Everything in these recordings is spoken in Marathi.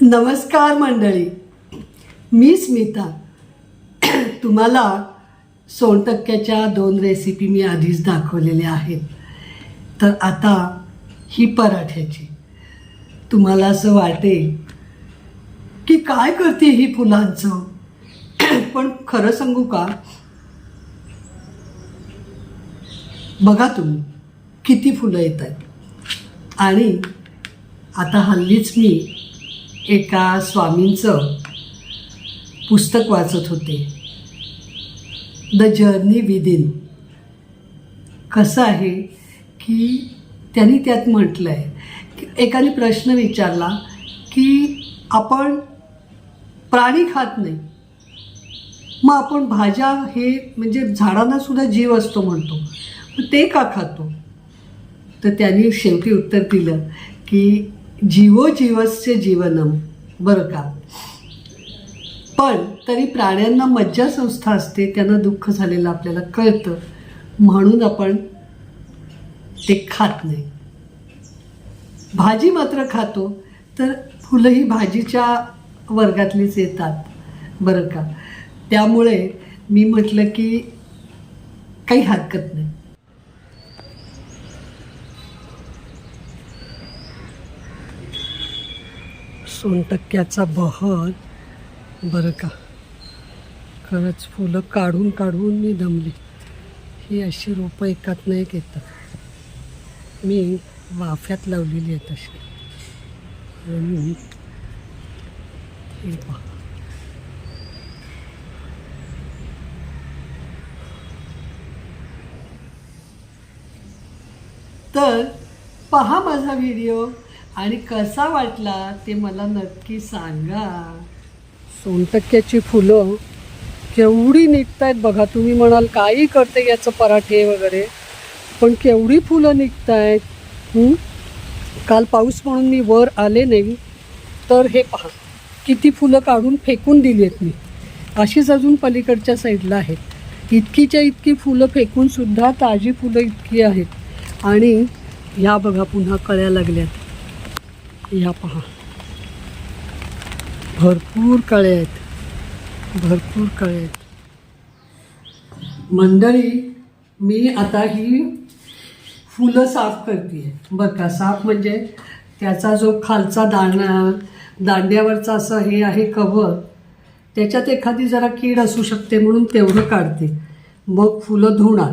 नमस्कार मंडळी. मी स्मिता. तुम्हाला सोनटक्क्याच्या दोन रेसिपी मी आधीच दाखवलेल्या आहेत. तर आता ही पराठ्याची. तुम्हाला असं वाटेल की काय करते ही फुलांचं? पण खरं सांगू का? बघा तुम्ही किती फुलं येत आहेत. आणि आता हल्लीच मी एका स्वामींचं पुस्तक वाचत होते. द जर्नी विदिन कसं आहे की त्यांनी त्यात म्हटलं आहे की एकाने प्रश्न विचारला की आपण प्राणी खात नाही. मग आपण भाज्या हे म्हणजे झाडांना सुद्धा जीव असतो म्हणतो. मग ते का खातो? तर त्यांनी शेवटी उत्तर दिलं की जीवो जीवस्य जीवनम बरं का? पण तरी प्राण्यांना मज्जा संस्था असते त्यांना दुःख झालेलं आपल्याला कळतं. म्हणून आपण ते खात नाही. भाजी मात्र खातो तर फुलं ही भाजीच्या वर्गातलीच येतात बरं का? त्यामुळे मी म्हटलं की काही हरकत नाही. सोनटक्क्याचा बहर. बरं का? खरंच फुलं काढून काढून मी दमली. ही अशी रोपं एकात नाही येतात मी वाफ्यात लावलेली आहेत अशी. आणि हे पहा. तर पहा माझा व्हिडिओ. आणि कसा वाटला ते मला नक्की सांगा. सोनटक्क्याची फुलं केवढी निघत आहेत बघा. तुम्ही म्हणाल काही करते याचं पराठे वगैरे पण केवढी फुलं निघत आहेत काल पाऊस म्हणून मी वर आले नाही तर हे पहा. किती फुलं काढून फेकून दिली आहेत मी. अशीच अजून पलीकडच्या साईडला आहेत. इतकीच्या इतकी फुलं फेकूनसुद्धा ताजी फुलं इतकी आहेत. आणि ह्या बघा पुन्हा कळ्या लागल्यात. या पहा. भरपूर कळे आहेत. भरपूर कळे आहेत. मंडळी मी आता ही फुलं साफ करते. आहे बरं का साफ म्हणजे त्याचा जो खालचा दांडा दांड्यावरचा असं हे आहे कव्हर त्याच्यात एखादी जरा कीड असू शकते म्हणून तेवढं काढते. मग फुलं धुणार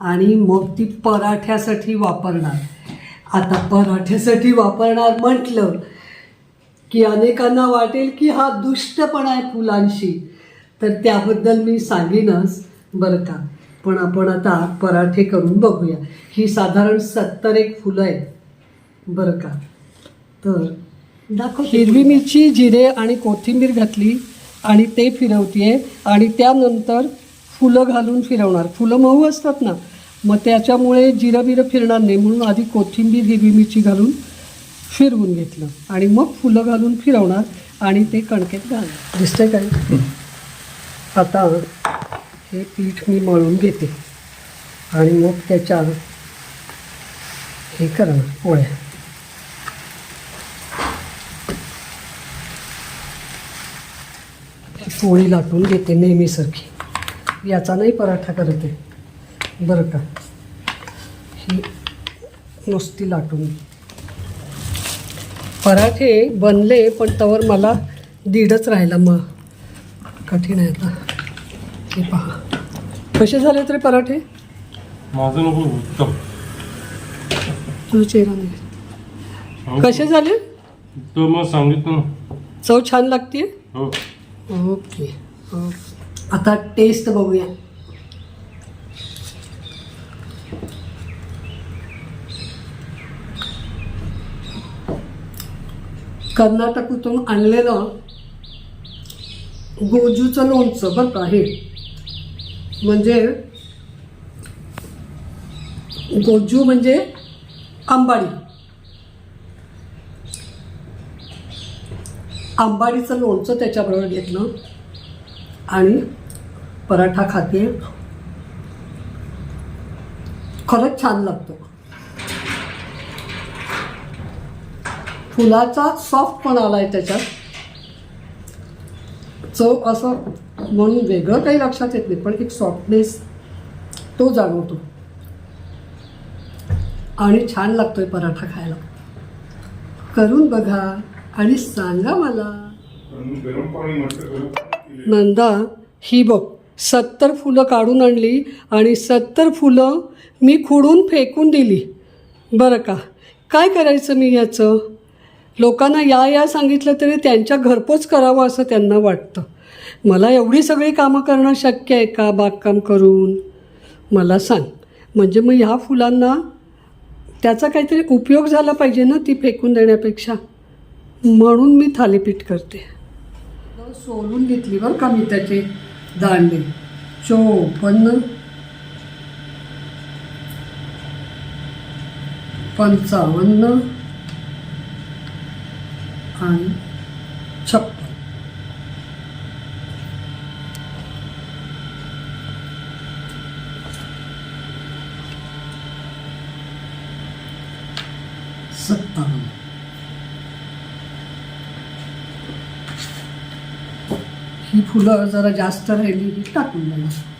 आणि मग ती पराठ्यासाठी वापरणार. आता पराठ्यासाठी वापरणार म्हटलं की अनेकांना वाटेल की हा दुष्टपणा आहे फुलांशी. तर त्याबद्दल मी सांगेनच बरं का. पण आपण आता पराठे करून बघूया. ही साधारण सत्तर एक फुलं आहेत. बरं का. तर दाखव हिरवी मिरची जिरे आणि कोथिंबीर घातली आणि ते फिरवते आणि त्यानंतर फुलं घालून फिरवणार. फुलं मऊ असतात ना. मग त्याच्यामुळे जिरं बिरं फिरणार नाही म्हणून आधी कोथिंबीर हिरवी मिरची घालून फिरवून घेतलं. आणि मग फुलं घालून फिरवणार आणि ते कणकेत घालणार. दिसतंय काय आता हे पीठ मी मळून घेते. आणि मग त्याच्या हे करणार पोळ्या. पोळी लाटून घेते नेहमीसारखी. याचा नाही पराठा करते बरं का. ही नुसती लाटून पराठे बनले पण तवर मला दीडच राहिला मग. कठीण आहे आता. हे पहा. कसे झाले तरी पराठे? माझं उत्तम. तुझा चेहरा नाही. हो. कसे झाले? तो मग सांगितलं ना. चव छान लागते हो. Okay okay. आता टेस्ट बघूया. कर्नाटकातून आणलेलं गोजूचं लोणचं बरं का हे. म्हणजे गोजू म्हणजे आंबाडी. आंबाडीचं लोणचं त्याच्याबरोबर घेतलं. आणि पराठा खाते. खरंच छान लागतो. फुलाचा सॉफ्ट पण आला आहे त्याच्यात. चव असं म्हणून वेगळं काही लक्षात येत नाही पण एक सॉफ्टनेस तो जाणवतो. आणि छान लागतोय पराठा खायला. करून बघा आणि सांगा मला. नंदा ही बघ सत्तर फुलं काढून आणली आणि सत्तर फुलं मी खुडून फेकून दिली. बरं का? काय करायचं मी याचं? लोकांना या या सांगितलं तरी त्यांच्या घरपोच करावं असं त्यांना वाटतं. मला एवढी सगळी कामं करणं शक्य आहे का बागकाम करून? मला सांग. म्हणजे मग ह्या फुलांना त्याचा काहीतरी उपयोग झाला पाहिजे ना ती फेकून देण्यापेक्षा? म्हणून मी थालीपीठ करते. सोलून घेतली बरं का मी त्याचे दांडे. चोपन्न. पंचावन्न. आणि छप्पन सत्तावन्न. ही फुलं जरा जास्त राहिली टाकून देणार.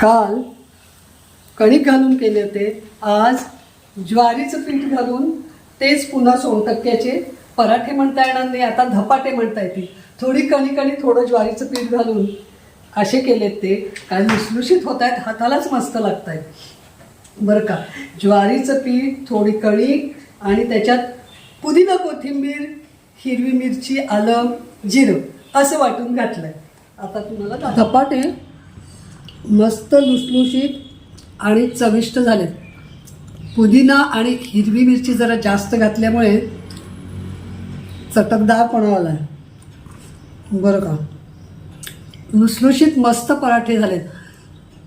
काल कणिक घालून केले होते. आज ज्वारीचं पीठ घालून तेच पुन्हा सोनटक्क्याचे पराठे म्हणता येणार नाही आता धपाटे म्हणता येतील. थोडी कणिक आणि थोडं ज्वारीचं पीठ घालून असे केलेत ते. काय लुसलुशीत होत आहेत हातालाच मस्त लागत आहेत. बरं का ज्वारीचं पीठ थोडी कणिक आणि त्याच्यात पुदिना कोथिंबीर हिरवी मिरची आलं जिरं असं वाटून घातलं आहे आता तुम्हाला धपाटे? मस्त लुसलुशीत आणि चविष्ट झालेत. पुदिना आणि हिरवी मिरची जरा जास्त घातल्यामुळे चटकदारपणा आला आहे. बरं का? लुसलुशीत मस्त पराठे झालेत.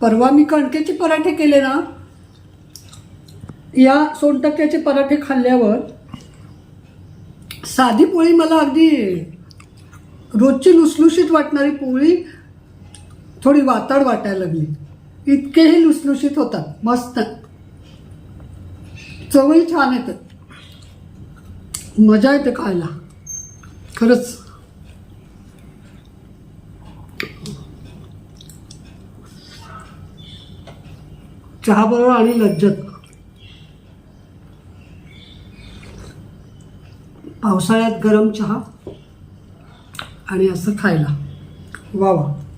परवा मी कणकेचे पराठे केले ना या सोनटक्क्याचे पराठे खाल्ल्यावर साधी पोळी मला अगदी रोजची लुसलुशीत वाटणारी पोळी थोडी वाताड वाटायला लागली. इतकेही लुसलुशीत होतात. मस्त. चवही छान येतात मजा येते खायला. खरंच. चहा बरोबर आणि लज्जत. पावसाळ्यात गरम चहा आणि असं खायला. वा वा.